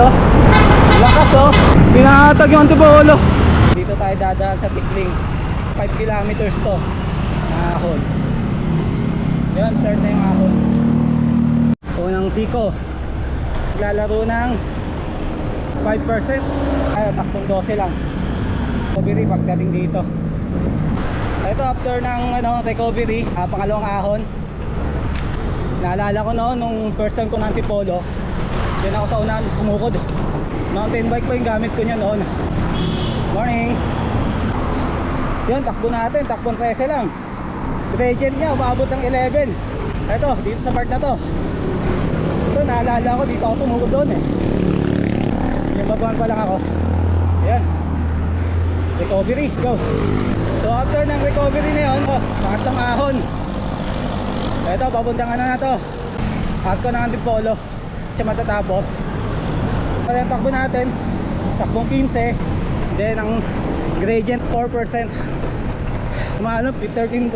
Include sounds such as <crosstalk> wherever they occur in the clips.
oh. Lakas oh. Pinatag yung antipolo. Dito tayo dadaan sa Tikling. 5 kilometers to. Ahon. Yan, start na yung ahon. Unang siko. Naglalaro ng 5%. Ay, taktong 12 lang. Recovery pagdating dito. Ito after ng ano, recovery, ah, pangalawang ahon. Naalala ko noon nung first time ko ng antipolo. Diyan ako sa unahan, kumukod. Mountain bike pa yung gamit ko niya noon. Morning. Yun, takbo natin, takbong 13 lang. Gradient niya, umabot ng 11. Ito, dito sa part na to. Ito, naalala ko, dito ako tumukod doon eh. Yung baguhan pa lang ako. Ayan. Recovery, go. So after ng recovery na yun, oh, pangatlong ahon. Ito, papuntang ano na to. At ko ng antipolo. Siya matatapos. Pala yung takbo natin. Takbong 15. Then ang gradient 4%. Umaano, 13%.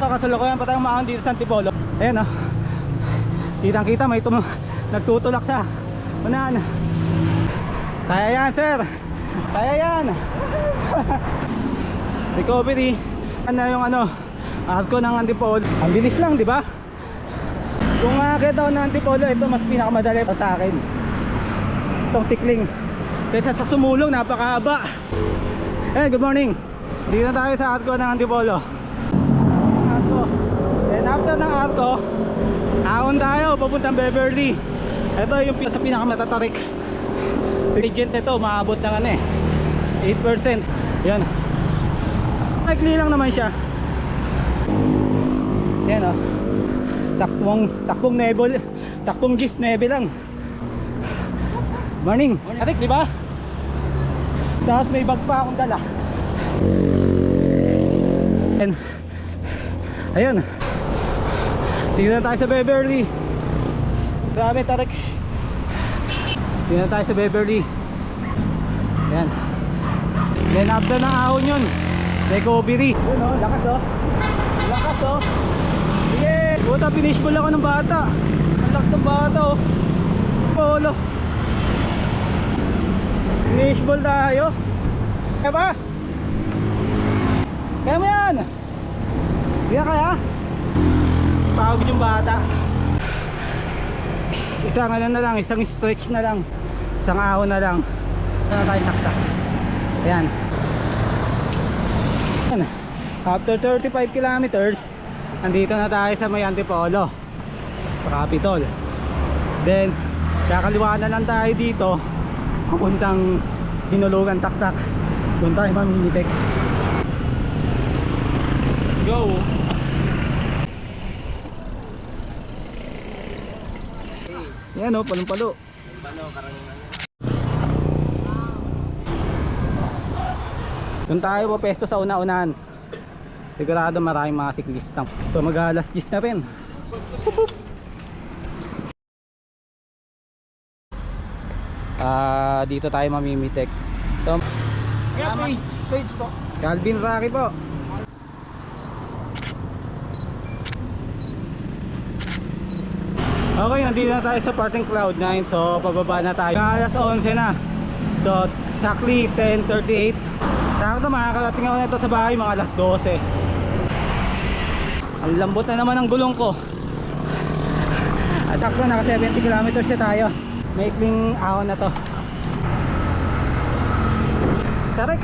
So, kasalukuyan pa tayong maahon dito sa antipolo. Ayan oh. Kitang kita may tum nagtutulak sa unahan. Kaya yan sir. Kaya yan. <laughs> Recovery. Ano yung ano? Arko ng antipolo. Ang bilis lang, di ba? Kung makakita ko ng antipolo, ito mas pinakamadali pa sa akin. Itong tikling. Kaysa sa sumulong, napakahaba. Eh, good morning. Dito na tayo sa arko ng antipolo. Arko. Then after ng arko, ahon tayo, papuntang Beverly. Ito yung sa pinakamatatarik. Regent nito, maabot ng ano eh. 8%. Yan. Maikli lang naman siya. Yan oh. Takbong, takbong nebel, takbong gis nebe lang. Morning. Atik, di ba? Tapos may bag pa akong dala. Ayan. Ayun. Tingnan tayo sa Beverly. Grabe, tarik. Tingnan tayo sa Beverly. Ayan. Then after ng ahon yun, recovery. Yun oh, lakas oh. Lakas oh. Yeah! Buta, finish ball ako ng bata. Ang lakas ng bata oh. Polo. Finish ball tayo. Kaya ba? Kaya mo yan! Na kaya? Pagod yung bata. Isang ano na lang, isang stretch na lang. Isang ahon na lang. Sana tayo taktak. Ayan. Ayan. After 35 kilometers, nandito na tayo sa may Antipolo. Sa Capitol. Then, kakaliwa na lang tayo dito. Papuntang Hinulugan Taktak. Doon tayo mamimitik. Go! Yan o, palong-palo. Doon tayo po pesto sa una-unahan. Sigurado maraming mga siklista. So mag-alas 10 na rin. Ah, dito tayo mamimitik. So, Page, page po. Calvin Rocky po. Okay, nandito na tayo sa parting cloud 9 So, pababa na tayo Alas 11 na So, exactly 10.38 Sakto, makakarating ako nito sa bahay mga alas 12 Ang lambot na naman ang gulong ko. At ako, naka 70 kilometers na tayo. Maikling ahon na to. Tarik